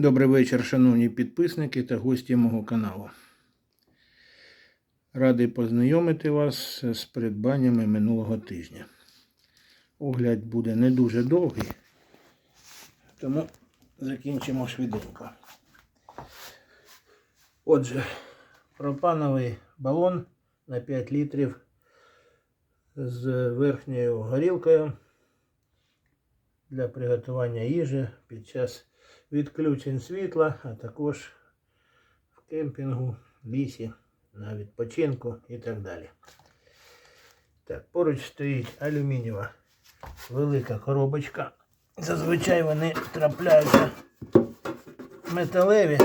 Добрий вечір, шановні підписники та гості мого каналу. Радий познайомити вас з придбаннями минулого тижня. Огляд буде не дуже довгий, тому закінчимо швиденько. Отже, пропановий балон на 5 літрів з верхньою горілкою для приготування їжі під час відключень світла, а також в кемпінгу, лісі, на відпочинку і так далі. Так, поруч стоїть алюмінієва велика коробочка. Зазвичай вони трапляються металеві,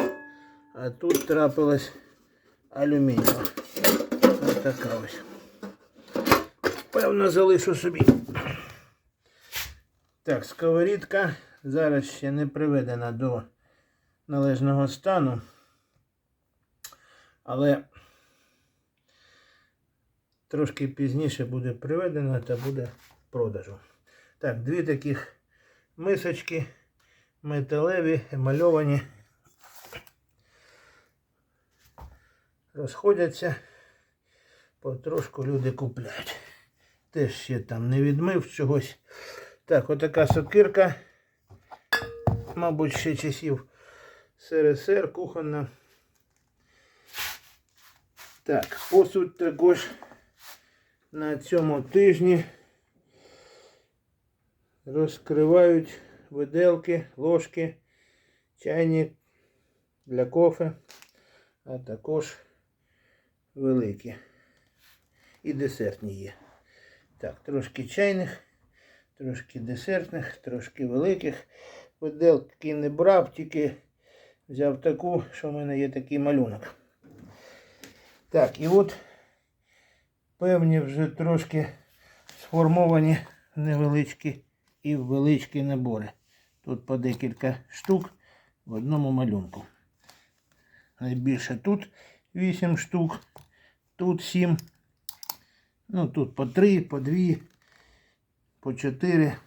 а тут трапилась алюмінієва. Ось така ось. Певно, залишу собі. Так, сковорідка зараз ще не приведена до належного стану, але трошки пізніше буде приведена та буде продажу. Так, дві таких мисочки металеві, емальовані. Розходяться, потрошку люди купляють. Теж ще там не відмив чогось. Так, отака сокирка. Мабуть, ще часів СРСР кухонна. Так, посуд також на цьому тижні розкривають виделки, ложки, чайник для кофе, а також великі. І десертні є. Так, трошки чайних, трошки десертних, трошки великих. Виделки не брав, тільки взяв таку, що в мене є такий малюнок. Так, і от певні вже трошки сформовані невеличкі і величкі набори. Тут по декілька штук в одному малюнку. Найбільше тут 8 штук, тут 7. Ну тут по 3, по 2, по 4.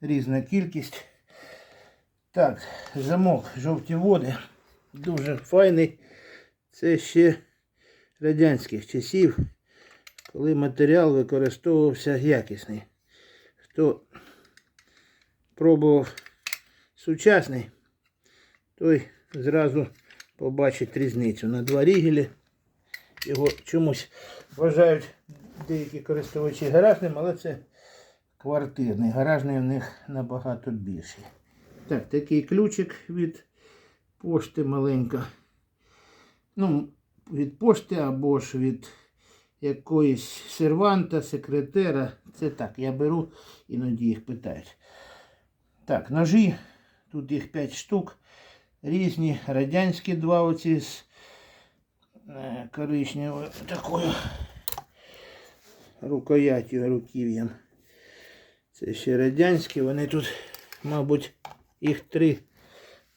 Різна кількість. Так, замок жовті води. Дуже файний. Це ще радянських часів, коли матеріал використовувався якісний. Хто пробував сучасний, той зразу побачить різницю. На два рігелі його чомусь вважають деякі користувачі гаражним, але це квартирний. Гаражний в них набагато більший. Так, такий ключик від пошти маленька. Ну, від пошти або ж від якоїсь серванта, секретера. Це так, я беру, іноді їх питають. Так, ножі. Тут їх 5 штук. Різні, радянські два оці з е, коричневою такою рукояттю, руків'ям. Це ще радянські, вони тут, мабуть, їх три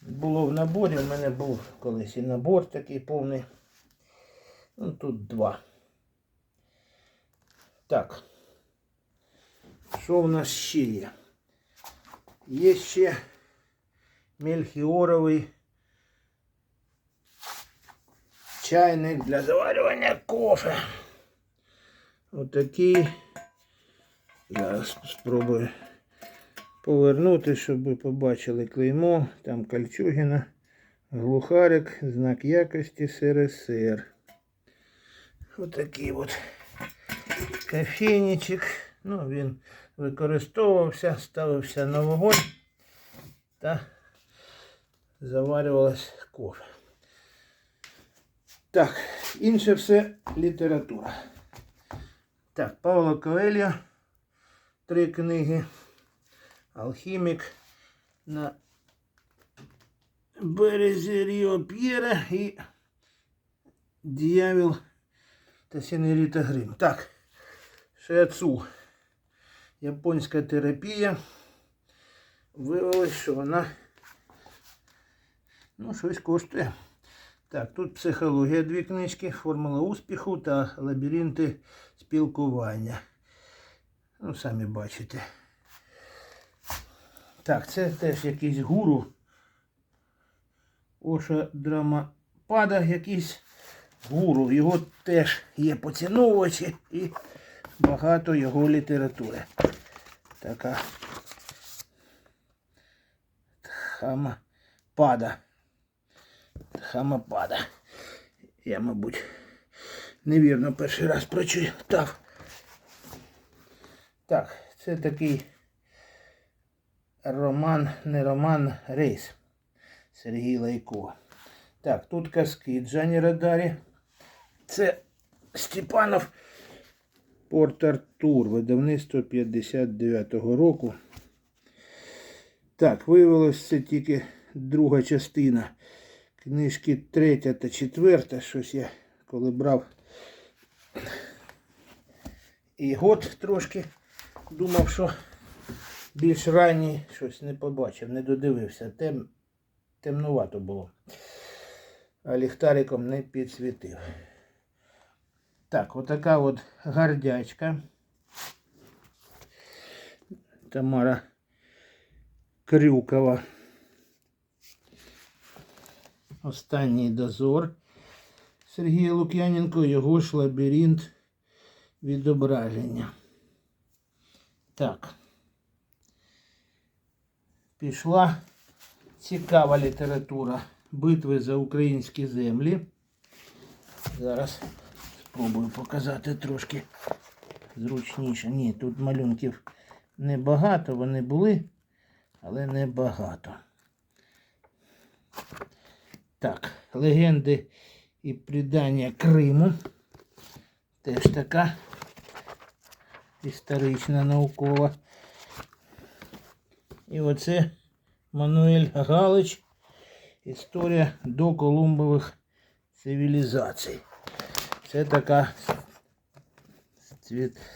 було в наборі. У мене був колись і набор такий повний. Ну тут два. Так. Що в нас ще є? Є ще мельхіоровий чайник для заварювання кофе. Отакий. Зараз спробую повернути, щоб ви побачили клеймо. Там Кольчугіна, глухарик, знак якості СРСР. Отакий от кофейничок. Ну, він використовувався, ставився на вогонь та заварювалась кофе. Так, інше все література. Так, Павло Коельо, три книги. Алхімік на березі Ріо і Діявіл та Сінеріта Грим. Так, Шиацу. Японська терапія. Виявилось, що вона ну, щось коштує. Так, тут психологія дві книжки, формула успіху та лабіринти спілкування. Ну, самі бачите. Так, це теж якийсь гуру Оша Драмапада якийсь гуру. Його теж є поціновувачі і багато його літератури. Така Хамапада. Хамапада. Я, мабуть, невірно перший раз прочитав. Так, це такий роман, не роман, рейс. Сергій Лайко. Так, тут казки Джані Радарі. Це Степанов Порт Артур, видавництво 59-го року. Так, виявилось це тільки друга частина. Книжки третя та четверта. Щось я коли брав і год трошки думав, що більш ранній щось не побачив, не додивився. Тем, темнувато було. А ліхтариком не підсвітив. Так, отака от гардячка. Тамара Крюкова. Останній дозор. Сергія Лук'яненко, його ж лабіринт відображення. Так. Пішла цікава література битви за українські землі. Зараз спробую показати трошки зручніше. Ні, тут малюнків небагато, вони були, але небагато. Так, легенди і придання Криму. Теж така історична наукова. І оце Мануель Галич. Історія до Колумбових цивілізацій. Це така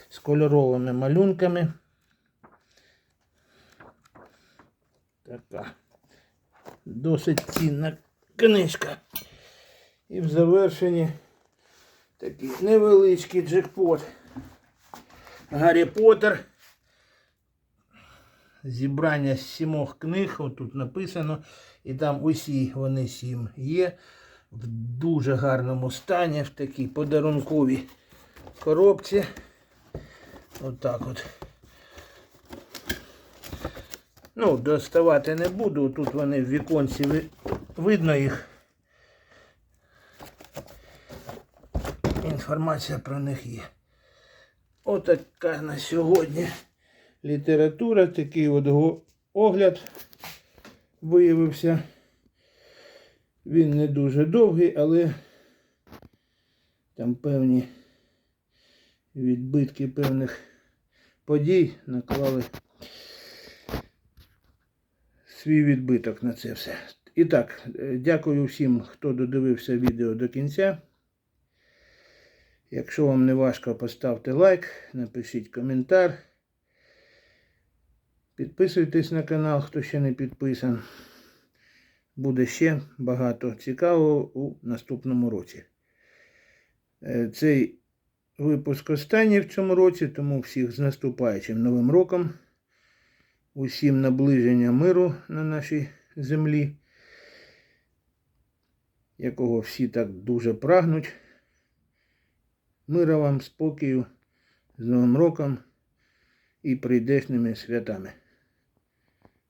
з кольоровими малюнками. Така досить цінна книжка. І в завершенні такий невеличкий джекпот. Гаррі Поттер. Зібрання з сімох книг, отут написано, і там усі вони сім є в дуже гарному стані, в такій подарунковій коробці. Отак от. Ну, доставати не буду. Тут вони в віконці видно їх. Інформація про них є. Отака на сьогодні література, такий от огляд виявився. Він не дуже довгий, але там певні відбитки певних подій наклали свій відбиток на це все. І так, дякую всім, хто додивився відео до кінця. Якщо вам не важко, поставте лайк, напишіть коментар. Підписуйтесь на канал, хто ще не підписан. Буде ще багато цікавого у наступному році. Е, Цей випуск останній в цьому році, тому всіх з наступаючим новим роком. Усім наближення миру на нашій землі, якого всі так дуже прагнуть. Мира вам, спокою, з Новим роком і прийдешніми святами.